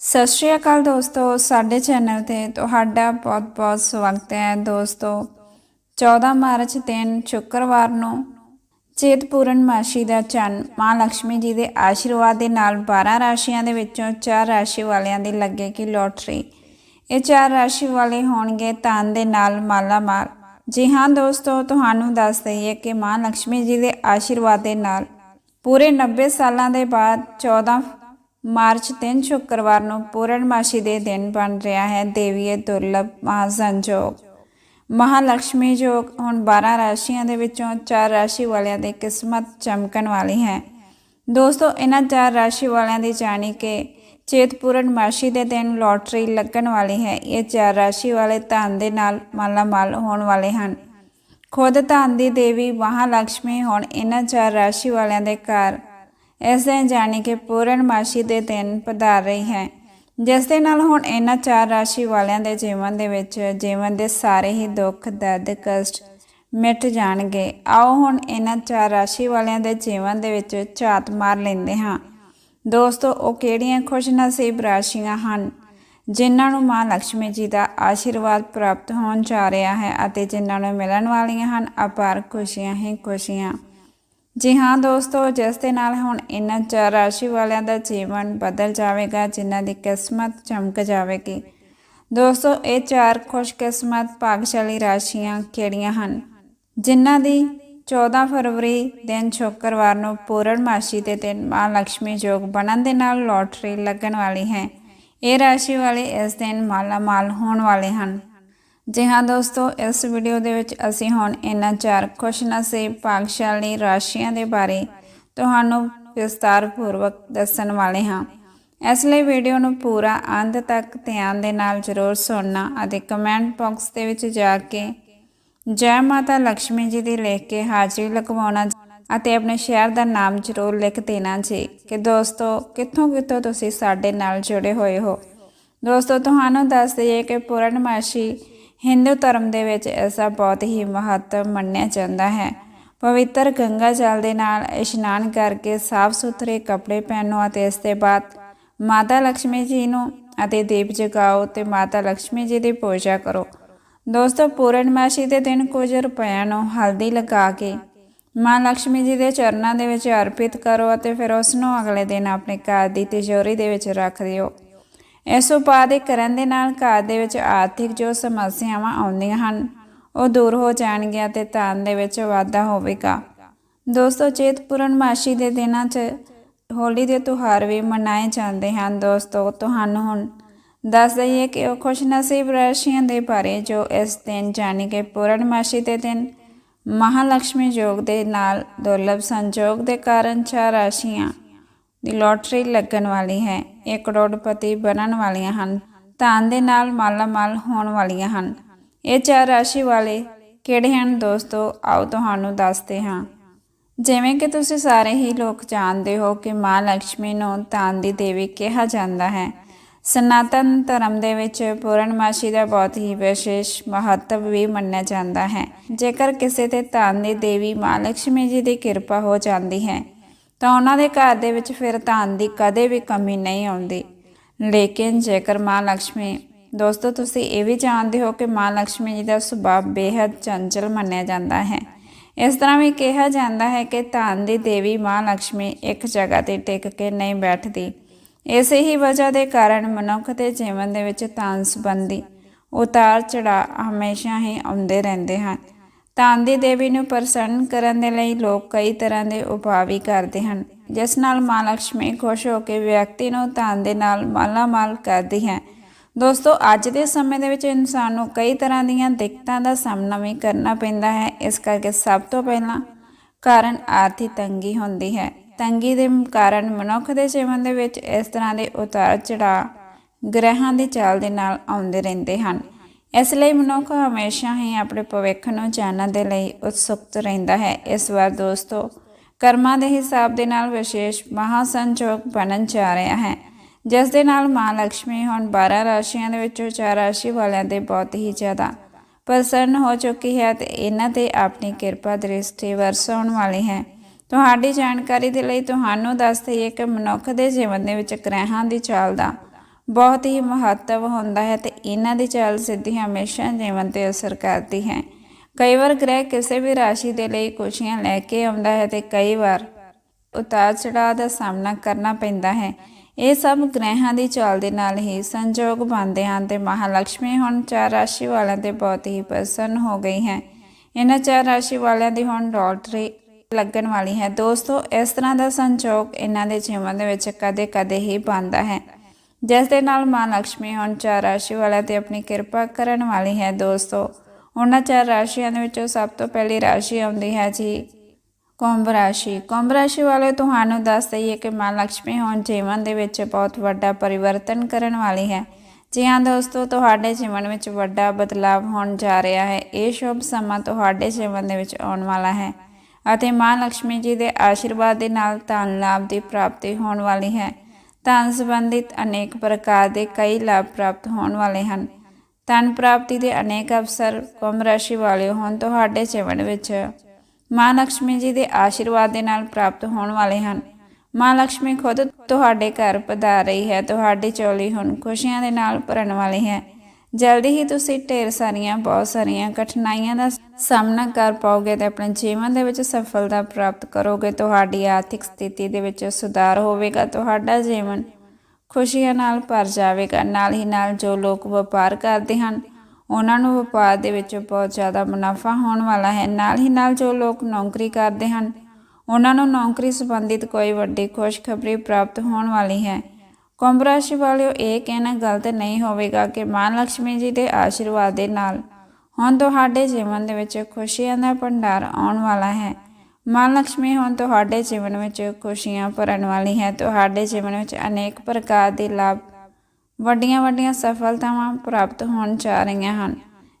ਸਤਿ ਸ਼੍ਰੀ ਅਕਾਲ ਦੋਸਤੋ, ਸਾਡੇ ਚੈਨਲ ਤੇ ਤੁਹਾਡਾ ਬਹੁਤ-ਬਹੁਤ ਸਵਾਗਤ ਹੈ ਦੋਸਤੋ। 14 ਮਾਰਚ ਦਿਨ ਸ਼ੁੱਕਰਵਾਰ ਨੂੰ ਚੇਤਪੂਰਨ ਮਾਸ਼ੀ ਦਾ ਚੰਨ ਮਾਂ ਲక్ష్ਮੀ ਜੀ ਦੇ ਆਸ਼ੀਰਵਾਦ ਦੇ ਨਾਲ 12 ਰਾਸ਼ੀਆਂ ਦੇ ਵਿੱਚੋਂ ਚਾਰ ਰਾਸ਼ੀ ਵਾਲਿਆਂ ਦੀ ਲੱਗੇਗੀ ਲੋਟਰੀ। ਇਹ ਚਾਰ ਰਾਸ਼ੀ ਵਾਲੇ ਹੋਣਗੇ ਧਨ ਦੇ ਨਾਲ ਮਾਲਾ ਮਾਲ ਜੀ ਹਾਂ ਦੋਸਤੋ, ਤੁਹਾਨੂੰ ਦੱਸ ਦਈਏ ਕਿ ਮਾਂ ਲక్ష్ਮੀ ਜੀ ਦੇ ਆਸ਼ੀਰਵਾਦ ਦੇ ਨਾਲ ਪੂਰੇ 90 ਸਾਲਾਂ ਦੇ ਬਾਅਦ 14 ਮਾਰਚ 3 ਸ਼ੁੱਕਰਵਾਰ ਨੂੰ ਪੂਰਨਮਾਸ਼ੀ ਦੇ ਦਿਨ ਬਣ ਰਿਹਾ ਹੈ ਦੇਵੀਏ ਦੁਰਲਭ ਮਹਾਸੰਜੋਗ। ਮਹਾਲక్ష్ਮੀ ਜੋਗ ਹੁਣ 12 ਰਾਸ਼ੀਆਂ ਦੇ ਵਿੱਚੋਂ ਚਾਰ ਰਾਸ਼ੀ ਵਾਲਿਆਂ ਦੀ ਕਿਸਮਤ ਚਮਕਣ ਵਾਲੀ ਹੈ। ਦੋਸਤੋ, ਇਹਨਾਂ ਚਾਰ ਰਾਸ਼ੀ ਵਾਲਿਆਂ ਦੀ ਜਾਣੀ ਕਿ ਚੇਤ ਪੂਰਨਮਾਸ਼ੀ ਦੇ ਦਿਨ ਲੋਟਰੀ ਲੱਗਣ ਵਾਲੀ ਹੈ। ਇਹ ਚਾਰ ਰਾਸ਼ੀ ਵਾਲੇ ਧਨ ਦੇ ਨਾਲ ਮਾਲਾ ਮਾਲ ਹੋਣ ਵਾਲੇ ਹਨ। ਖੁਦ ਧਨ ਦੀ ਦੇਵੀ ਮਹਾਲక్ష్ਮੀ ਹੁਣ ਇਹਨਾਂ ਚਾਰ ਰਾਸ਼ੀ ਵਾਲਿਆਂ ਦੇ ਘਰ ਇਸ ਦਿਨ ਜਾਣੀ ਕਿ ਪੂਰਨਮਾਸ਼ੀ ਦੇ ਦਿਨ ਪਧਾਰ ਰਹੀ ਹੈ। ਜਿਸ ਦੇ ਨਾਲ ਹੁਣ ਇਹਨਾਂ ਚਾਰ ਰਾਸ਼ੀ ਵਾਲਿਆਂ ਦੇ ਜੀਵਨ ਦੇ ਵਿੱਚ ਜੀਵਨ ਦੇ ਸਾਰੇ ਹੀ ਦੁੱਖ, ਦਰਦ, ਕਸ਼ਟ ਮਿਟ ਜਾਣਗੇ। ਆਓ ਹੁਣ ਇਹਨਾਂ ਚਾਰ ਰਾਸ਼ੀ ਵਾਲਿਆਂ ਦੇ ਜੀਵਨ ਦੇ ਵਿੱਚ ਝਾਤ ਮਾਰ ਲੈਂਦੇ ਹਾਂ। ਦੋਸਤੋ, ਉਹ ਕਿਹੜੀਆਂ ਖੁਸ਼ਨਸੀਬ ਰਾਸ਼ੀਆਂ ਹਨ, ਜਿਨ੍ਹਾਂ ਨੂੰ ਮਾਂ ਲక్ష్ਮੀ ਜੀ ਦਾ ਆਸ਼ੀਰਵਾਦ ਪ੍ਰਾਪਤ ਹੋਣ ਜਾ ਰਿਹਾ ਹੈ ਅਤੇ ਜਿਨ੍ਹਾਂ ਨੂੰ ਮਿਲਣ ਵਾਲੀਆਂ ਹਨ, ਅਪਾਰ ਖੁਸ਼ੀਆਂ ਹੀ ਖੁਸ਼ੀਆਂ। ਜੀ ਹਾਂ ਦੋਸਤੋ, ਜਿਸ ਦੇ ਨਾਲ ਹੁਣ ਇਹਨਾਂ ਚਾਰ ਰਾਸ਼ੀ ਵਾਲਿਆਂ ਦਾ ਜੀਵਨ ਬਦਲ ਜਾਵੇਗਾ, ਜਿਨ੍ਹਾਂ ਦੀ ਕਿਸਮਤ ਚਮਕ ਜਾਵੇਗੀ। ਦੋਸਤੋ, ਇਹ ਚਾਰ ਖੁਸ਼ਕਿਸਮਤ ਭਾਗਸ਼ਾਲੀ ਰਾਸ਼ੀਆਂ ਕਿਹੜੀਆਂ ਹਨ? ਜਿਨ੍ਹਾਂ ਦੀ 14 ਫਰਵਰੀ ਦਿਨ ਸ਼ੁੱਕਰਵਾਰ ਨੂੰ ਪੂਰਨਮਾਸ਼ੀ ਦੇ ਦਿਨ ਮਾਂ ਲక్ష్ਮੀ ਜੋਗ ਬਣਨ ਦੇ ਨਾਲ ਲੋਟਰੀ ਲੱਗਣ ਵਾਲੀ ਹੈ। ਇਹ ਰਾਸ਼ੀ ਵਾਲੇ ਇਸ ਦਿਨ ਮਾਲਾ ਮਾਲ ਹੋਣ ਵਾਲੇ ਹਨ। ਜੀ ਹਾਂ ਦੋਸਤੋ, ਇਸ ਵੀਡੀਓ ਦੇ ਵਿੱਚ ਅਸੀਂ ਹੁਣ ਇਹਨਾਂ ਚਾਰ ਖੁਸ਼ਨਸੀਬ ਭਾਗਸ਼ਾਲੀ ਰਾਸ਼ੀਆਂ ਦੇ ਬਾਰੇ ਤੁਹਾਨੂੰ ਵਿਸਤਾਰ ਪੂਰਵਕ ਦੱਸਣ ਵਾਲੇ ਹਾਂ। ਇਸ ਲਈ ਵੀਡੀਓ ਨੂੰ ਪੂਰਾ ਅੰਤ ਤੱਕ ਧਿਆਨ ਦੇ ਨਾਲ ਜ਼ਰੂਰ ਸੁਣਨਾ ਅਤੇ ਕਮੈਂਟ ਬਾਕਸ ਦੇ ਵਿੱਚ ਜਾ ਕੇ ਜੈ ਮਾਤਾ ਲక్ష్ਮੀ ਜੀ ਦੀ ਲਿਖ ਕੇ ਹਾਜ਼ਰੀ ਲਗਵਾਉਣਾ ਅਤੇ ਆਪਣੇ ਸ਼ਹਿਰ ਦਾ ਨਾਮ ਜ਼ਰੂਰ ਲਿਖ ਦੇਣਾ ਜੀ ਕਿ ਦੋਸਤੋ, ਕਿੱਥੋਂ ਕਿੱਥੋਂ ਤੁਸੀਂ ਸਾਡੇ ਨਾਲ ਜੁੜੇ ਹੋਏ ਹੋ। ਦੋਸਤੋ, ਤੁਹਾਨੂੰ ਦੱਸ ਦਈਏ ਕਿ ਪੂਰਨਮਾਸ਼ੀ ਹਿੰਦੂ ਧਰਮ ਦੇ ਵਿੱਚ ਇਸ ਦਾ ਬਹੁਤ ਹੀ ਮਹੱਤਵ ਮੰਨਿਆ ਜਾਂਦਾ ਹੈ। ਪਵਿੱਤਰ ਗੰਗਾ ਜਲ ਦੇ ਨਾਲ ਇਸ਼ਨਾਨ ਕਰਕੇ ਸਾਫ਼ ਸੁਥਰੇ ਕੱਪੜੇ ਪਹਿਨੋ ਅਤੇ ਇਸ ਦੇ ਬਾਅਦ ਮਾਤਾ ਲక్ష్ਮੀ ਜੀ ਨੂੰ ਅਤੇ ਦੀਪ ਜਗਾਓ ਤੇ ਮਾਤਾ ਲక్ష్ਮੀ ਜੀ ਦੀ ਪੂਜਾ ਕਰੋ। ਦੋਸਤੋ, ਪੂਰਨਮਾਸ਼ੀ ਦੇ ਦਿਨ ਕੁਝ ਰੁਪਇਆਂ ਨੂੰ ਹਲਦੀ ਲਗਾ ਕੇ ਮਾਂ ਲక్ష్ਮੀ ਜੀ ਦੇ ਚਰਨਾਂ ਦੇ ਵਿੱਚ ਅਰਪਿਤ ਕਰੋ ਅਤੇ ਫਿਰ ਉਸ ਨੂੰ ਅਗਲੇ ਦਿਨ ਆਪਣੇ ਘਰ ਦੀ ਤਿਜੋਰੀ ਦੇ ਵਿੱਚ ਰੱਖ ਦਿਓ। ਇਸ ਉਪਾਅ ਦੇ ਕਰਨ ਦੇ ਨਾਲ ਘਰ ਦੇ ਵਿੱਚ ਆਰਥਿਕ ਜੋ ਸਮੱਸਿਆਵਾਂ ਆਉਂਦੀਆਂ ਹਨ, ਉਹ ਦੂਰ ਹੋ ਜਾਣਗੀਆਂ ਤੇ ਧਨ ਦੇ ਵਿੱਚ ਵਾਧਾ ਹੋਵੇਗਾ। ਦੋਸਤੋ, ਚੇਤ ਪੂਰਨਮਾਸ਼ੀ ਦੇ ਦਿਨਾਂ 'ਚ ਹੋਲੀ ਦੇ ਤਿਉਹਾਰ ਵੀ ਮਨਾਏ ਜਾਂਦੇ ਹਨ। ਦੋਸਤੋ, ਤੁਹਾਨੂੰ ਹੁਣ ਦੱਸ ਦਈਏ ਕਿ ਉਹ ਖੁਸ਼ਨਸੀਬ ਰਾਸ਼ੀਆਂ ਦੇ ਬਾਰੇ ਜੋ ਇਸ ਦਿਨ ਜਾਣੀ ਕਿ ਪੂਰਨਮਾਸ਼ੀ ਦੇ ਦਿਨ ਮਹਾਲక్ష్ਮੀ ਯੋਗ ਦੇ ਨਾਲ ਦੁਰਲਭ ਸੰਜੋਗ ਦੇ ਕਾਰਨ ਚਾਰ ਰਾਸ਼ੀਆਂ ਦੀ ਲੋਟਰੀ ਲੱਗਣ ਵਾਲੀ ਹੈ। ਇਹ ਕਰੋੜਪਤੀ ਬਣਨ ਵਾਲੀਆਂ ਹਨ, ਧਨ ਦੇ ਨਾਲ ਮਾਲਾਮਾਲ ਹੋਣ ਵਾਲੀਆਂ ਹਨ। ਇਹ ਚਾਰ ਰਾਸ਼ੀ ਵਾਲੇ ਕਿਹੜੇ ਹਨ ਦੋਸਤੋ? ਆਓ ਤੁਹਾਨੂੰ ਦੱਸਦੇ ਹਾਂ। ਜਿਵੇਂ ਕਿ ਤੁਸੀਂ ਸਾਰੇ ਹੀ ਲੋਕ ਜਾਣਦੇ ਹੋ ਕਿ ਮਾਂ ਲక్ష్ਮੀ ਨੂੰ ਧਨ ਦੀ ਦੇਵੀ ਕਿਹਾ ਜਾਂਦਾ ਹੈ। ਸਨਾਤਨ ਧਰਮ ਦੇ ਵਿੱਚ ਪੂਰਨਮਾਸ਼ੀ ਦਾ ਬਹੁਤ ਹੀ ਵਿਸ਼ੇਸ਼ ਮਹੱਤਵ ਵੀ ਮੰਨਿਆ ਜਾਂਦਾ ਹੈ। ਜੇਕਰ ਕਿਸੇ ਤੇ ਧਨ ਦੀ ਦੇਵੀ ਮਾਂ ਲక్ష్ਮੀ ਜੀ ਦੀ ਕਿਰਪਾ ਹੋ ਜਾਂਦੀ ਹੈ ਤਾਂ ਉਹਨਾਂ ਦੇ ਘਰ ਦੇ ਵਿੱਚ ਫਿਰ ਧਨ ਦੀ ਕਦੇ ਵੀ ਕਮੀ ਨਹੀਂ ਆਉਂਦੀ। ਲੇਕਿਨ ਜੇਕਰ ਮਾਂ ਲక్ష్ਮੀ ਦੋਸਤੋ, ਤੁਸੀਂ ਇਹ ਵੀ ਜਾਣਦੇ ਹੋ ਕਿ ਮਾਂ ਲక్ష్ਮੀ ਜੀ ਦਾ ਸੁਭਾਅ ਬੇहद ਚੰਚਲ ਮੰਨਿਆ ਜਾਂਦਾ ਹੈ। ਇਸ ਤਰ੍ਹਾਂ ਵੀ ਕਿਹਾ ਜਾਂਦਾ ਹੈ ਕਿ ਧਨ ਦੀ ਦੇਵੀ ਮਾਂ ਲక్ష్ਮੀ ਇੱਕ ਜਗ੍ਹਾ ਤੇ ਟਿਕ ਕੇ ਨਹੀਂ ਬੈਠਦੀ। ਇਸੇ ਹੀ ਵਜ੍ਹਾ ਦੇ ਕਾਰਨ ਮਨੁੱਖ ਦੇ ਜੀਵਨ ਦੇ ਵਿੱਚ ਧਨ ਸੰਬੰਧੀ ਉਤਾਰ ਚੜਾ ਹਮੇਸ਼ਾ ਹੀ ਆਉਂਦੇ ਰਹਿੰਦੇ ਹਨ। ਧਨ ਦੀ ਦੇਵੀ ਨੂੰ ਪ੍ਰਸੰਨ ਕਰਨ ਦੇ ਲਈ ਲੋਕ ਕਈ ਤਰ੍ਹਾਂ ਦੇ ਉਪਾਅ ਵੀ ਕਰਦੇ ਹਨ। ਜਿਸ ਨਾਲ ਮਾਂ ਲక్ష్ਮੀ ਖੁਸ਼ ਹੋ ਕੇ ਵਿਅਕਤੀ ਨੂੰ ਧਨ ਦੇ ਨਾਲ ਮਾਲਾਮਾਲ ਕਰਦੀ ਹੈ। ਦੋਸਤੋ, ਅੱਜ ਦੇ ਸਮੇਂ ਦੇ ਵਿੱਚ ਇਨਸਾਨ ਨੂੰ ਕਈ ਤਰ੍ਹਾਂ ਦੀਆਂ ਦਿੱਕਤਾਂ ਦਾ ਸਾਹਮਣਾ ਵੀ ਕਰਨਾ ਪੈਂਦਾ ਹੈ। ਇਸ ਕਰਕੇ ਸਭ ਤੋਂ ਪਹਿਲਾਂ ਕਾਰਨ ਆਰਥਿਕ ਤੰਗੀ ਹੁੰਦੀ ਹੈ। ਤੰਗੀ ਦੇ ਕਾਰਨ ਮਨੁੱਖ ਦੇ ਜੀਵਨ ਦੇ ਵਿੱਚ ਇਸ ਤਰ੍ਹਾਂ ਦੇ ਉਤਾਰ ਚੜਾ ਗ੍ਰਹਿਾਂ ਦੀ ਚਾਲ ਦੇ ਨਾਲ ਆਉਂਦੇ ਰਹਿੰਦੇ ਹਨ। ਇਸ ਲਈ ਮਨੁੱਖ ਹਮੇਸ਼ਾ ਹੀ ਆਪਣੇ ਭਵਿੱਖ ਨੂੰ ਜਾਣਨ ਦੇ ਲਈ ਉਤਸੁਕ ਰਹਿੰਦਾ ਹੈ। ਇਸ ਵਾਰ ਦੋਸਤੋ, ਕਰਮਾਂ ਦੇ ਹਿਸਾਬ ਦੇ ਨਾਲ ਵਿਸ਼ੇਸ਼ ਮਹਾਸੰਜੋਗ ਬਣਨ ਜਾ ਰਿਹਾ ਹੈ, ਜਿਸ ਦੇ ਨਾਲ ਮਾਂ ਲక్ష్ਮੀ ਹੁਣ 12 ਰਾਸ਼ੀਆਂ ਦੇ ਵਿੱਚੋਂ 4 ਰਾਸ਼ੀ ਵਾਲਿਆਂ ਦੇ ਬਹੁਤ ਹੀ ਜ਼ਿਆਦਾ ਪ੍ਰਸੰਨ ਹੋ ਚੁੱਕੀ ਹੈ ਤੇ ਇਹਨਾਂ ਤੇ ਆਪਣੀ ਕਿਰਪਾ ਦ੍ਰਿਸ਼ਟੀ ਵਰਸਾਉਣ ਵਾਲੀ ਹੈ। ਤੁਹਾਡੀ ਜਾਣਕਾਰੀ ਦੇ ਲਈ ਤੁਹਾਨੂੰ ਦੱਸ ਦਈਏ ਕਿ ਮਨੁੱਖ ਦੇ ਜੀਵਨ ਦੇ ਵਿੱਚ ਗ੍ਰਹਿਾਂ ਦੀ ਚਾਲ ਦਾ ਬਹੁਤ ਹੀ ਮਹੱਤਵ ਹੁੰਦਾ ਹੈ ਤੇ ਇਹਨਾਂ ਦੀ ਚਾਲ ਸਿੱਧੀ ਹਮੇਸ਼ਾ ਜੀਵਨ ਤੇ ਅਸਰ ਕਰਦੀ ਹੈ। ਕਈ ਵਾਰ ਗ੍ਰਹਿ ਕਿਸੇ ਵੀ ਰਾਸ਼ੀ ਦੇ ਲਈ ਖੁਸ਼ੀਆਂ ਲੈ ਕੇ ਆਉਂਦਾ ਹੈ ਤੇ ਕਈ ਵਾਰ ਉਤਾਰ ਚੜਾਅ ਦਾ ਸਾਹਮਣਾ ਕਰਨਾ ਪੈਂਦਾ ਹੈ। ਇਹ ਸਭ ਗ੍ਰਹਿਾਂ ਦੀ ਚਾਲ ਦੇ ਨਾਲ ਹੀ ਸੰਜੋਗ ਬਣਦੇ ਹਨ ਤੇ ਮਹਾਲక్ష్ਮੀ ਹੁਣ ਚਾਰ ਰਾਸ਼ੀ ਵਾਲਿਆਂ ਤੇ ਬਹੁਤ ਹੀ ਪ੍ਰਸੰਨ ਹੋ ਗਈ ਹੈ। ਇਹਨਾਂ ਚਾਰ ਰਾਸ਼ੀ ਵਾਲਿਆਂ ਦੀ ਹੁਣ ਲੋਟਰੀ ਲੱਗਣ ਵਾਲੀ ਹੈ। ਦੋਸਤੋ, ਇਸ ਤਰ੍ਹਾਂ ਦਾ ਸੰਜੋਗ ਇਹਨਾਂ ਦੇ ਜੀਵਨ ਦੇ ਵਿੱਚ ਕਦੇ-ਕਦੇ ਹੀ ਬਣਦਾ ਹੈ। ਜਿਸ ਦੇ ਨਾਲ ਮਾਂ ਲక్ష్ਮੀ ਹੁਣ ਚਾਰ ਰਾਸ਼ੀ ਵਾਲਿਆਂ ਤੇ ਆਪਣੀ ਕਿਰਪਾ ਕਰਨ ਵਾਲੀ ਹੈ, ਦੋਸਤੋ। ਉਹਨਾਂ ਚਾਰ ਰਾਸ਼ੀਆਂ ਦੇ ਵਿੱਚੋਂ ਸਭ ਤੋਂ ਪਹਿਲੀ ਰਾਸ਼ੀ ਆਉਂਦੀ ਹੈ ਜੀ, ਕੁੰਭ ਰਾਸ਼ੀ। ਕੁੰਭ ਰਾਸ਼ੀ ਵਾਲੇ ਤੁਹਾਨੂੰ ਦੱਸ ਦਈਏ ਕਿ ਮਾਂ ਲక్ష్ਮੀ ਹੁਣ ਜੀਵਨ ਦੇ ਵਿੱਚ ਬਹੁਤ ਵੱਡਾ ਪਰਿਵਰਤਨ ਕਰਨ ਵਾਲੀ ਹੈ। ਜੀ ਹਾਂ, ਦੋਸਤੋ, ਤੁਹਾਡੇ ਜੀਵਨ ਵਿੱਚ ਵੱਡਾ ਬਦਲਾਅ ਹੋਣ ਜਾ ਰਿਹਾ ਹੈ। ਇਹ ਸ਼ੁਭ ਸਮਾਂ ਤੁਹਾਡੇ ਜੀਵਨ ਦੇ ਵਿੱਚ ਆਉਣ ਵਾਲਾ ਹੈ ਅਤੇ ਮਾਂ ਲక్ష్ਮੀ ਜੀ ਦੇ ਆਸ਼ੀਰਵਾਦ ਦੇ ਨਾਲ ਧਨ ਲਾਭ ਦੀ ਪ੍ਰਾਪਤੀ ਹੋਣ ਵਾਲੀ ਹੈ। ਧਨ ਸੰਬੰਧਿਤ ਅਨੇਕ ਪ੍ਰਕਾਰ ਦੇ ਕਈ ਲਾਭ ਪ੍ਰਾਪਤ ਹੋਣ ਵਾਲੇ ਹਨ। ਧਨ ਪ੍ਰਾਪਤੀ ਦੇ ਅਨੇਕ ਅਵਸਰ ਕੁੰਭ ਰਾਸ਼ੀ ਵਾਲੇ ਹੋਣ ਤੁਹਾਡੇ ਜੀਵਨ ਵਿੱਚ ਮਾਂ ਲక్ష్ਮੀ ਜੀ ਦੇ ਆਸ਼ੀਰਵਾਦ ਦੇ ਨਾਲ ਪ੍ਰਾਪਤ ਹੋਣ ਵਾਲੇ ਹਨ। ਮਾਂ ਲక్ష్ਮੀ ਖੁਦ ਤੁਹਾਡੇ ਘਰ ਪਧਾਰ ਰਹੀ ਹੈ, ਤੁਹਾਡੀ ਚੋਲੀ ਹੁਣ ਖੁਸ਼ੀਆਂ ਦੇ ਨਾਲ ਭਰਨ ਵਾਲੀ ਹੈ। ਜਲਦੀ ਹੀ ਤੁਸੀਂ ਢੇਰ ਸਾਰੀਆਂ, ਬਹੁਤ ਸਾਰੀਆਂ ਕਠਿਨਾਈਆਂ ਦਾ ਸਾਹਮਣਾ ਕਰ ਪਾਓਗੇ ਤੇ ਆਪਣੇ ਜੀਵਨ ਦੇ ਵਿੱਚ ਸਫਲਤਾ ਪ੍ਰਾਪਤ ਕਰੋਗੇ, ਤੁਹਾਡੀ ਆਰਥਿਕ ਸਥਿਤੀ ਦੇ ਵਿੱਚ ਸੁਧਾਰ ਹੋਵੇਗਾ, ਤੁਹਾਡਾ ਜੀਵਨ ਖੁਸ਼ੀਆਂ ਨਾਲ ਭਰ ਜਾਵੇਗਾ। ਨਾਲ ਹੀ ਨਾਲ ਜੋ ਲੋਕ ਵਪਾਰ ਕਰਦੇ ਹਨ, ਉਹਨਾਂ ਨੂੰ ਵਪਾਰ ਦੇ ਵਿੱਚ ਬਹੁਤ ਜ਼ਿਆਦਾ ਮੁਨਾਫਾ ਹੋਣ ਵਾਲਾ ਹੈ। ਨਾਲ ਹੀ ਨਾਲ ਜੋ ਲੋਕ ਨੌਕਰੀ ਕਰਦੇ ਹਨ, ਉਹਨਾਂ ਨੂੰ ਨੌਕਰੀ ਸੰਬੰਧਿਤ ਕੋਈ ਵੱਡੀ ਖੁਸ਼ਖਬਰੀ ਪ੍ਰਾਪਤ ਹੋਣ ਵਾਲੀ ਹੈ। ਕੁੰਭ ਰਾਸ਼ੀ ਵਾਲਿਓ, ਇਹ ਕਹਿਣਾ ਗਲਤ ਨਹੀਂ ਹੋਵੇਗਾ ਕਿ ਮਾਂ ਲక్ష్ਮੀ ਜੀ ਦੇ ਆਸ਼ੀਰਵਾਦ ਦੇ ਨਾਲ ਹੁਣ ਤੁਹਾਡੇ ਜੀਵਨ ਦੇ ਵਿੱਚ ਖੁਸ਼ੀਆਂ ਦਾ ਭੰਡਾਰ ਆਉਣ ਵਾਲਾ ਹੈ। ਮਾਂ ਲక్ష్ਮੀ ਹੁਣ ਤੁਹਾਡੇ ਜੀਵਨ ਵਿੱਚ ਖੁਸ਼ੀਆਂ ਭਰਨ ਵਾਲੀ ਹੈ। ਤੁਹਾਡੇ ਜੀਵਨ ਵਿੱਚ ਅਨੇਕ ਪ੍ਰਕਾਰ ਦੇ ਲਾਭ ਵੱਡੀਆਂ-ਵੱਡੀਆਂ ਸਫਲਤਾਵਾਂ ਪ੍ਰਾਪਤ ਹੋਣ ਜਾ ਰਹੀਆਂ ਹਨ।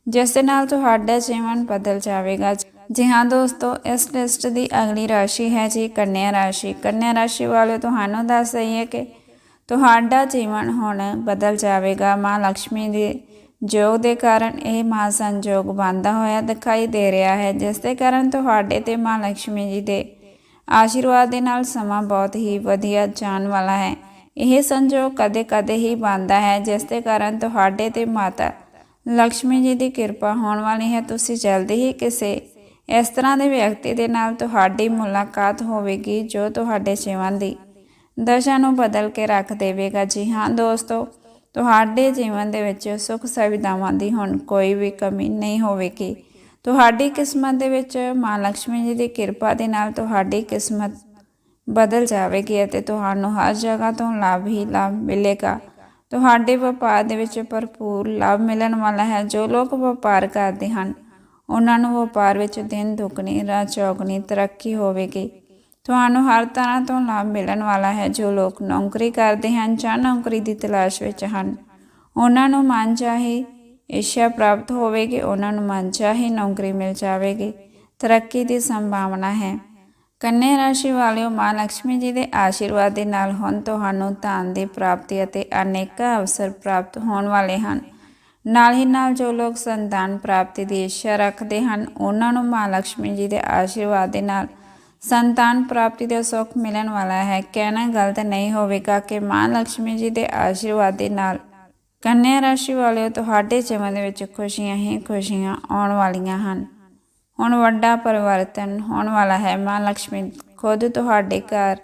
ਜਿਸ ਦੇ ਨਾਲ ਤੁਹਾਡਾ ਜੀਵਨ ਬਦਲ ਜਾਵੇਗਾ। ਜੀ ਹਾਂ ਦੋਸਤੋ, ਇਸ ਲਿਸਟ ਦੀ ਅਗਲੀ ਰਾਸ਼ੀ ਹੈ ਜੀ ਕੰਨਿਆ ਰਾਸ਼ੀ। ਕੰਨਿਆ ਰਾਸ਼ੀ ਵਾਲੇ ਤੁਹਾਨੂੰ ਦੱਸ ਰਹੀ ਹੈ ਕਿ ਤੁਹਾਡਾ ਜੀਵਨ ਹੁਣ ਬਦਲ ਜਾਵੇਗਾ। ਮਾਂ ਲక్ష్ਮੀ ਦੇ ਯੋਗ ਦੇ ਕਾਰਨ ਇਹ ਮਹਾ ਸੰਯੋਗ ਬਣਦਾ ਹੋਇਆ ਦਿਖਾਈ ਦੇ ਰਿਹਾ ਹੈ, ਜਿਸ ਦੇ ਕਾਰਨ ਤੁਹਾਡੇ ਤੇ ਮਾਂ ਲక్ష్ਮੀ ਜੀ ਦੇ ਆਸ਼ੀਰਵਾਦ ਦੇ ਨਾਲ ਸਮਾਂ ਬਹੁਤ ਹੀ ਵਧੀਆ ਜਾਣ ਵਾਲਾ ਹੈ। ਇਹ ਸੰਯੋਗ ਕਦੇ-ਕਦੇ ਹੀ ਬਣਦਾ ਹੈ, ਜਿਸ ਦੇ ਕਾਰਨ ਤੁਹਾਡੇ ਤੇ ਮਾਤਾ ਲక్ష్ਮੀ ਜੀ ਦੀ ਕਿਰਪਾ ਹੋਣ ਵਾਲੀ ਹੈ। ਤੁਸੀਂ ਜਲਦੀ ਹੀ ਕਿਸੇ ਇਸ ਤਰ੍ਹਾਂ ਦੇ ਵਿਅਕਤੀ ਦੇ ਨਾਲ ਤੁਹਾਡੀ ਮੁਲਾਕਾਤ ਹੋਵੇਗੀ, ਜੋ ਤੁਹਾਡੇ ਸੇਵਾਂ ਦੀ ਦਸ਼ਾ ਨੂੰ ਬਦਲ ਕੇ ਰੱਖ ਦੇਵੇਗਾ। ਜੀ ਹਾਂ ਦੋਸਤੋ ਤੁਹਾਡੇ ਜੀਵਨ ਦੇ ਵਿੱਚ ਸੁੱਖ ਸੁਵਿਧਾਵਾਂ ਦੀ ਹੁਣ ਕੋਈ ਵੀ ਕਮੀ ਨਹੀਂ ਹੋਵੇਗੀ। ਤੁਹਾਡੀ ਕਿਸਮਤ ਦੇ ਵਿੱਚ ਮਾਂ ਲక్ష్ਮੀ ਜੀ ਦੀ ਕਿਰਪਾ ਦੇ ਨਾਲ ਤੁਹਾਡੀ ਕਿਸਮਤ ਬਦਲ ਜਾਵੇਗੀ ਅਤੇ ਤੁਹਾਨੂੰ ਹਰ ਜਗ੍ਹਾ ਤੋਂ ਲਾਭ ਹੀ ਲਾਭ ਮਿਲੇਗਾ। ਤੁਹਾਡੇ ਵਪਾਰ ਦੇ ਵਿੱਚ ਭਰਪੂਰ ਲਾਭ ਮਿਲਣ ਵਾਲਾ ਹੈ। ਜੋ ਲੋਕ ਵਪਾਰ ਕਰਦੇ ਹਨ, ਉਹਨਾਂ ਨੂੰ ਵਪਾਰ ਵਿੱਚ ਦਿਨ ਦੁੱਗਣੀ, ਰਾਤ ਚੌਗਣੀ ਤਰੱਕੀ ਹੋਵੇਗੀ। ਤੁਹਾਨੂੰ ਹਰ ਤਰ੍ਹਾਂ ਤੋਂ ਲਾਭ ਮਿਲਣ ਵਾਲਾ ਹੈ ਜੋ ਲੋਕ ਨੌਕਰੀ ਕਰਦੇ ਹਨ ਜਾਂ ਨੌਕਰੀ ਦੀ ਤਲਾਸ਼ ਵਿੱਚ ਹਨ। ਉਹਨਾਂ ਨੂੰ ਮਨ ਚਾਹੇ ਇੱਛਾ ਪ੍ਰਾਪਤ ਹੋਵੇਗੀ, ਉਹਨਾਂ ਨੂੰ ਮਨ ਚਾਹੇ ਨੌਕਰੀ ਮਿਲ ਜਾਵੇਗੀ। ਤਰੱਕੀ ਦੀ ਸੰਭਾਵਨਾ ਹੈ। ਕੰਨੇ ਰਾਸ਼ੀ ਵਾਲਿਓ, ਮਾਂ ਲక్ష్ਮੀ ਜੀ ਦੇ ਆਸ਼ੀਰਵਾਦ ਦੇ ਨਾਲ ਹੁਣ ਤੁਹਾਨੂੰ ਧਨ ਦੀ ਪ੍ਰਾਪਤੀ ਅਤੇ ਅਨੇਕਾਂ ਅਵਸਰ ਪ੍ਰਾਪਤ ਹੋਣ ਵਾਲੇ ਹਨ। ਨਾਲ ਹੀ ਨਾਲ ਜੋ ਲੋਕ ਸੰਤਾਨ ਪ੍ਰਾਪਤੀ ਦੀ ਇੱਛਾ ਰੱਖਦੇ ਹਨ, ਉਹਨਾਂ ਨੂੰ ਮਾਂ ਲక్ష్ਮੀ ਜੀ ਦੇ ਆਸ਼ੀਰਵਾਦ ਦੇ ਨਾਲ ਸੰਤਾਨ ਪ੍ਰਾਪਤੀ ਦਾ ਸੁੱਖ ਮਿਲਣ ਵਾਲਾ ਹੈ। ਕਹਿਣਾ ਗਲਤ ਨਹੀਂ ਹੋਵੇਗਾ ਕਿ ਮਾਂ ਲక్ష్ਮੀ ਜੀ ਦੇ ਆਸ਼ੀਰਵਾਦ ਦੇ ਨਾਲ ਕੰਨਿਆ ਰਾਸ਼ੀ ਵਾਲਿਓ ਤੁਹਾਡੇ ਜੀਵਨ ਦੇ ਵਿੱਚ ਖੁਸ਼ੀਆਂ ਹੀ ਖੁਸ਼ੀਆਂ ਆਉਣ ਵਾਲੀਆਂ ਹਨ। ਹੁਣ ਵੱਡਾ ਪਰਿਵਰਤਨ ਹੋਣ ਵਾਲਾ ਹੈ। ਮਾਂ ਲక్ష్ਮੀ ਖੁਦ ਤੁਹਾਡੇ ਘਰ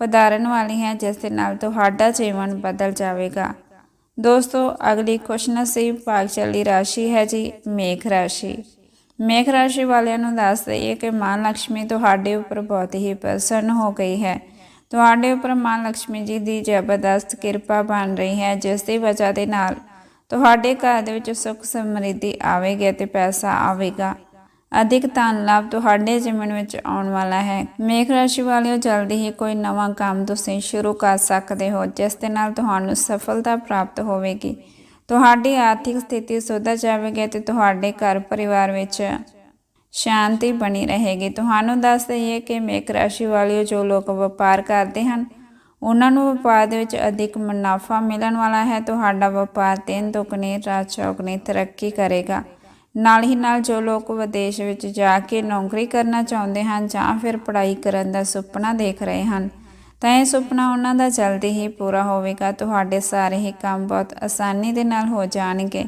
ਪਧਾਰਨ ਵਾਲੀ ਹੈ, ਜਿਸ ਦੇ ਨਾਲ ਤੁਹਾਡਾ ਜੀਵਨ ਬਦਲ ਜਾਵੇਗਾ। ਦੋਸਤੋ, ਅਗਲੀ ਖੁਸ਼ਨਸੀਬ ਭਾਗਸ਼ਾਲੀ ਰਾਸ਼ੀ ਹੈ ਜੀ ਮੇਖ ਰਾਸ਼ੀ। ਮੇਖ ਰਾਸ਼ੀ ਵਾਲਿਆਂ ਨੂੰ ਦੱਸ ਦਈਏ ਕਿ ਮਾਂ ਲక్ష్ਮੀ ਤੁਹਾਡੇ ਉੱਪਰ ਬਹੁਤ ਹੀ ਪ੍ਰਸੰਨ ਹੋ ਗਈ ਹੈ। ਤੁਹਾਡੇ ਉੱਪਰ ਮਾਂ ਲక్ష్ਮੀ ਜੀ ਦੀ ਜ਼ਬਰਦਸਤ ਕਿਰਪਾ ਬਣ ਰਹੀ ਹੈ, ਜਿਸ ਦੀ ਵਜ੍ਹਾ ਦੇ ਨਾਲ ਤੁਹਾਡੇ ਘਰ ਦੇ ਵਿੱਚ ਸੁੱਖ ਸਮਰਿੱਧੀ ਆਵੇਗੀ ਅਤੇ ਪੈਸਾ ਆਵੇਗਾ। ਅਧਿਕ ਧਨ ਲਾਭ ਤੁਹਾਡੇ ਜੀਵਨ ਵਿੱਚ ਆਉਣ ਵਾਲਾ ਹੈ। ਮੇਖ ਰਾਸ਼ੀ ਵਾਲਿਓ, ਜਲਦੀ ਹੀ ਕੋਈ ਨਵਾਂ ਕੰਮ ਤੁਸੀਂ ਸ਼ੁਰੂ ਕਰ ਸਕਦੇ ਹੋ, ਜਿਸ ਦੇ ਨਾਲ ਤੁਹਾਨੂੰ ਸਫਲਤਾ ਪ੍ਰਾਪਤ ਹੋਵੇਗੀ। ਤੁਹਾਡੀ ਆਰਥਿਕ ਸਥਿਤੀ ਸੁਧਰ ਜਾਵੇਗੀ ਤੇ ਤੁਹਾਡੇ ਘਰ ਪਰਿਵਾਰ ਵਿੱਚ ਸ਼ਾਂਤੀ ਬਣੀ ਰਹੇਗੀ। ਤੁਹਾਨੂੰ ਦੱਸ ਦਈਏ ਕਿ ਮੇਕ ਰਾਸ਼ੀ ਵਾਲਿਓ ਜੋ ਲੋਕ ਵਪਾਰ ਕਰਦੇ ਹਨ, ਉਹਨਾਂ ਨੂੰ ਵਪਾਰ ਦੇ ਵਿੱਚ ਅਧਿਕ ਮੁਨਾਫਾ ਮਿਲਣ ਵਾਲਾ ਹੈ। ਤੁਹਾਡਾ ਵਪਾਰ ਤਿੰਨ ਦੁੱਗਣੀ ਰਾਤ ਚੌਗਣੀ ਤਰੱਕੀ ਕਰੇਗਾ। ਨਾਲ ਹੀ ਨਾਲ ਜੋ ਲੋਕ ਵਿਦੇਸ਼ ਵਿੱਚ ਜਾ ਕੇ ਨੌਕਰੀ ਕਰਨਾ ਚਾਹੁੰਦੇ ਹਨ ਜਾਂ ਫਿਰ ਪੜ੍ਹਾਈ ਕਰਨ ਦਾ ਸੁਪਨਾ ਦੇਖ ਰਹੇ ਹਨ ਤਾਂ ਇਹ ਸੁਪਨਾ ਉਹਨਾਂ ਦਾ ਜਲਦੀ ਹੀ ਪੂਰਾ ਹੋਵੇਗਾ। ਤੁਹਾਡੇ ਸਾਰੇ ਹੀ ਕੰਮ ਬਹੁਤ ਆਸਾਨੀ ਦੇ ਨਾਲ ਹੋ ਜਾਣਗੇ।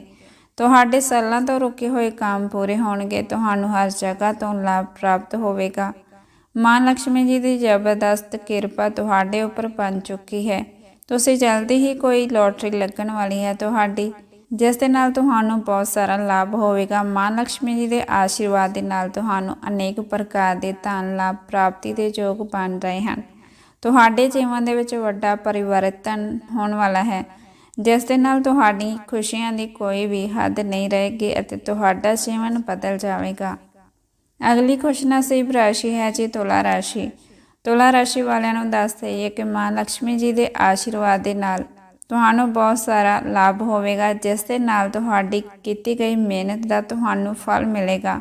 ਤੁਹਾਡੇ ਸਾਲਾਂ ਤੋਂ ਰੁਕੇ ਹੋਏ ਕੰਮ ਪੂਰੇ ਹੋਣਗੇ। ਤੁਹਾਨੂੰ ਹਰ ਜਗ੍ਹਾ ਤੋਂ ਲਾਭ ਪ੍ਰਾਪਤ ਹੋਵੇਗਾ। ਮਾਂ ਲక్ష్ਮੀ ਜੀ ਦੀ ਜ਼ਬਰਦਸਤ ਕਿਰਪਾ ਤੁਹਾਡੇ ਉੱਪਰ ਬਣ ਚੁੱਕੀ ਹੈ। ਤੁਸੀਂ ਜਲਦੀ ਹੀ ਕੋਈ ਲੋਟਰੀ ਲੱਗਣ ਵਾਲੀ ਹੈ ਤੁਹਾਡੀ, ਜਿਸ ਦੇ ਨਾਲ ਤੁਹਾਨੂੰ ਬਹੁਤ ਸਾਰਾ ਲਾਭ ਹੋਵੇਗਾ। ਮਾਂ ਲక్ష్ਮੀ ਜੀ ਦੇ ਆਸ਼ੀਰਵਾਦ ਦੇ ਨਾਲ ਤੁਹਾਨੂੰ ਅਨੇਕ ਪ੍ਰਕਾਰ ਦੇ ਧਨ ਲਾਭ ਪ੍ਰਾਪਤੀ ਦੇ ਯੋਗ ਬਣ ਰਹੇ ਹਨ। ਤੁਹਾਡੇ ਜੀਵਨ ਦੇ ਵਿੱਚ ਵੱਡਾ ਪਰਿਵਰਤਨ ਹੋਣ ਵਾਲਾ ਹੈ। ਜਿਸ ਦੇ ਨਾਲ ਤੁਹਾਡੀ ਖੁਸ਼ੀਆਂ ਦੀ ਕੋਈ ਵੀ ਹੱਦ ਨਹੀਂ ਰਹੇਗੀ ਅਤੇ ਤੁਹਾਡਾ ਜੀਵਨ ਬਦਲ ਜਾਵੇਗਾ। ਅਗਲੀ ਖੁਸ਼ ਖੁਸ਼ਨਸੀਬ ਰਾਸ਼ੀ ਹੈ ਜੀ ਤੁਲਾ ਰਾਸ਼ੀ। ਤੁਲਾ ਰਾਸ਼ੀ ਵਾਲਿਆਂ ਨੂੰ ਦੱਸ ਦਈਏ ਕਿ ਮਾਂ ਲక్ష్ਮੀ ਜੀ ਦੇ ਆਸ਼ੀਰਵਾਦ ਦੇ ਨਾਲ ਤੁਹਾਨੂੰ ਬਹੁਤ ਸਾਰਾ ਲਾਭ ਹੋਵੇਗਾ, ਜਿਸ ਦੇ ਨਾਲ ਤੁਹਾਡੀ ਕੀਤੀ ਗਈ ਮਿਹਨਤ ਦਾ ਤੁਹਾਨੂੰ ਫਲ ਮਿਲੇਗਾ।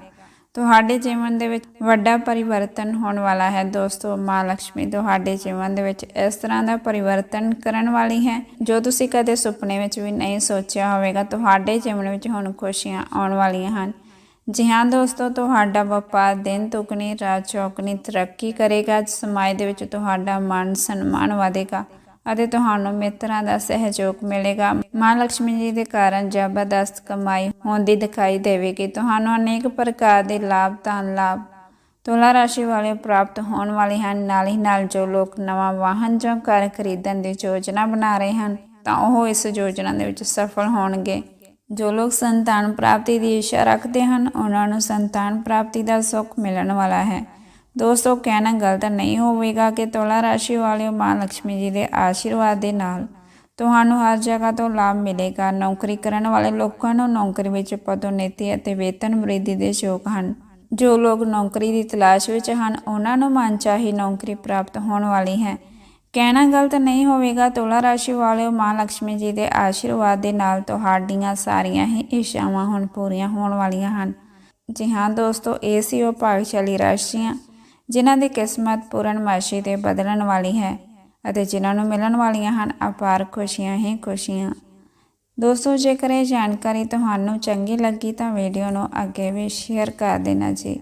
ਤੁਹਾਡੇ ਜੀਵਨ ਦੇ ਵਿੱਚ ਵੱਡਾ ਪਰਿਵਰਤਨ ਹੋਣ ਵਾਲਾ ਹੈ। ਦੋਸਤੋ, ਮਾਂ ਲక్ష్ਮੀ ਤੁਹਾਡੇ ਜੀਵਨ ਦੇ ਵਿੱਚ ਇਸ ਤਰ੍ਹਾਂ ਦਾ ਪਰਿਵਰਤਨ ਕਰਨ ਵਾਲੀ ਹੈ, ਜੋ ਤੁਸੀਂ ਕਦੇ ਸੁਪਨੇ ਵਿੱਚ ਵੀ ਨਹੀਂ ਸੋਚਿਆ ਹੋਵੇਗਾ। ਤੁਹਾਡੇ ਜੀਵਨ ਵਿੱਚ ਹੁਣ ਖੁਸ਼ੀਆਂ ਆਉਣ ਵਾਲੀਆਂ ਹਨ। ਜੀ ਹਾਂ ਦੋਸਤੋ, ਤੁਹਾਡਾ ਵਪਾਰ ਦਿਨ ਦੁਗਣੀ, ਰਾਤ ਚੌਗਣੀ ਤਰੱਕੀ ਕਰੇਗਾ। ਸਮਾਜ ਦੇ ਵਿੱਚ ਤੁਹਾਡਾ ਮਾਨ ਸਨਮਾਨ ਵਧੇਗਾ। ਅਤੇ ਤੁਹਾਨੂੰ ਮਿੱਤਰਾਂ ਦਾ ਸਹਿਯੋਗ ਮਿਲੇਗਾ। ਮਾਂ ਲక్ష్ਮੀ ਜੀ ਦੇ ਕਾਰਨ ਜ਼ਬਰਦਸਤ ਕਮਾਈ ਹੁੰਦੀ ਦਿਖਾਈ ਦੇਵੇਗੀ। ਤੁਹਾਨੂੰ ਅਨੇਕ ਪ੍ਰਕਾਰ ਦੇ ਲਾਭ, ਧਨ ਲਾਭ, ਤੁਲਾ ਰਾਸ਼ੀ ਵਾਲੇ ਪ੍ਰਾਪਤ ਹੋਣ ਵਾਲੇ ਹਨ। ਨਾਲ ਹੀ ਨਾਲ ਜੋ ਲੋਕ ਨਵਾਂ ਵਾਹਨ ਜਾਂ ਘਰ ਖਰੀਦਣ ਦੀ ਯੋਜਨਾ ਬਣਾ ਰਹੇ ਹਨ, ਤਾਂ ਉਹ ਇਸ ਯੋਜਨਾ ਦੇ ਵਿੱਚ ਸਫਲ ਹੋਣਗੇ। ਜੋ ਲੋਕ ਸੰਤਾਨ ਪ੍ਰਾਪਤੀ ਦੀ ਇੱਛਾ ਰੱਖਦੇ ਹਨ, ਉਹਨਾਂ ਨੂੰ ਸੰਤਾਨ ਪ੍ਰਾਪਤੀ ਦਾ ਸੁੱਖ ਮਿਲਣ ਵਾਲਾ ਹੈ। ਦੋਸਤੋ ਕਹਿਣਾ ਗਲਤ ਨਹੀਂ ਹੋਵੇਗਾ ਕਿ ਤੁਲਾ ਰਾਸ਼ੀ ਵਾਲਿਓ ਮਾਂ ਲక్ష్ਮੀ ਜੀ ਦੇ ਆਸ਼ੀਰਵਾਦ ਦੇ ਨਾਲ ਤੁਹਾਨੂੰ ਹਰ ਜਗ੍ਹਾ ਤੋਂ ਲਾਭ ਮਿਲੇਗਾ। ਨੌਕਰੀ ਕਰਨ ਵਾਲੇ ਲੋਕਾਂ ਨੂੰ ਨੌਕਰੀ ਵਿੱਚ ਪਦੋਨਤੀ ਅਤੇ ਵੇਤਨ ਵ੍ਰਿੱਧੀ ਦੇ ਸ਼ੋਕ ਹਨ। ਜੋ ਲੋਕ ਨੌਕਰੀ ਦੀ ਤਲਾਸ਼ ਵਿੱਚ ਹਨ, ਉਹਨਾਂ ਨੂੰ ਮਨਚਾਹੀ ਨੌਕਰੀ ਪ੍ਰਾਪਤ ਹੋਣ ਵਾਲੀ ਹੈ। ਕਹਿਣਾ ਗਲਤ ਨਹੀਂ ਹੋਵੇਗਾ, ਤੁਲਾ ਰਾਸ਼ੀ ਵਾਲਿਓ ਮਾਂ ਲక్ష్ਮੀ ਜੀ ਦੇ ਆਸ਼ੀਰਵਾਦ ਦੇ ਨਾਲ ਤੁਹਾਡੀਆਂ ਸਾਰੀਆਂ ਹੀ ਇਸ਼ਾਵਾਂ ਹੁਣ ਪੂਰੀਆਂ ਹੋਣ ਵਾਲੀਆਂ ਹਨ। ਜੀ ਹਾਂ ਦੋਸਤੋ, ਇਹ ਸੀ ਉਹ ਭਾਗਸ਼ਾਲੀ ਰਾਸ਼ੀਆਂ। ਜਿਨ੍ਹਾਂ ਦੀ ਕਿਸਮਤ ਪੂਰਨਮਾਸ਼ੀ ਤੇ ਬਦਲਣ ਵਾਲੀ ਹੈ ਅਤੇ ਜਿਨ੍ਹਾਂ ਨੂੰ ਮਿਲਣ ਵਾਲੀਆਂ ਹਨ, ਅਪਾਰ ਖੁਸ਼ੀਆਂ ਹੀ ਖੁਸ਼ੀਆਂ। ਦੋਸਤੋ, ਜੇਕਰ ਇਹ ਜਾਣਕਾਰੀ ਤੁਹਾਨੂੰ ਚੰਗੀ ਲੱਗੀ ਤਾਂ ਵੀਡੀਓ ਨੂੰ ਅੱਗੇ ਵੀ ਸ਼ੇਅਰ ਕਰ ਦੇਣਾ ਜੀ।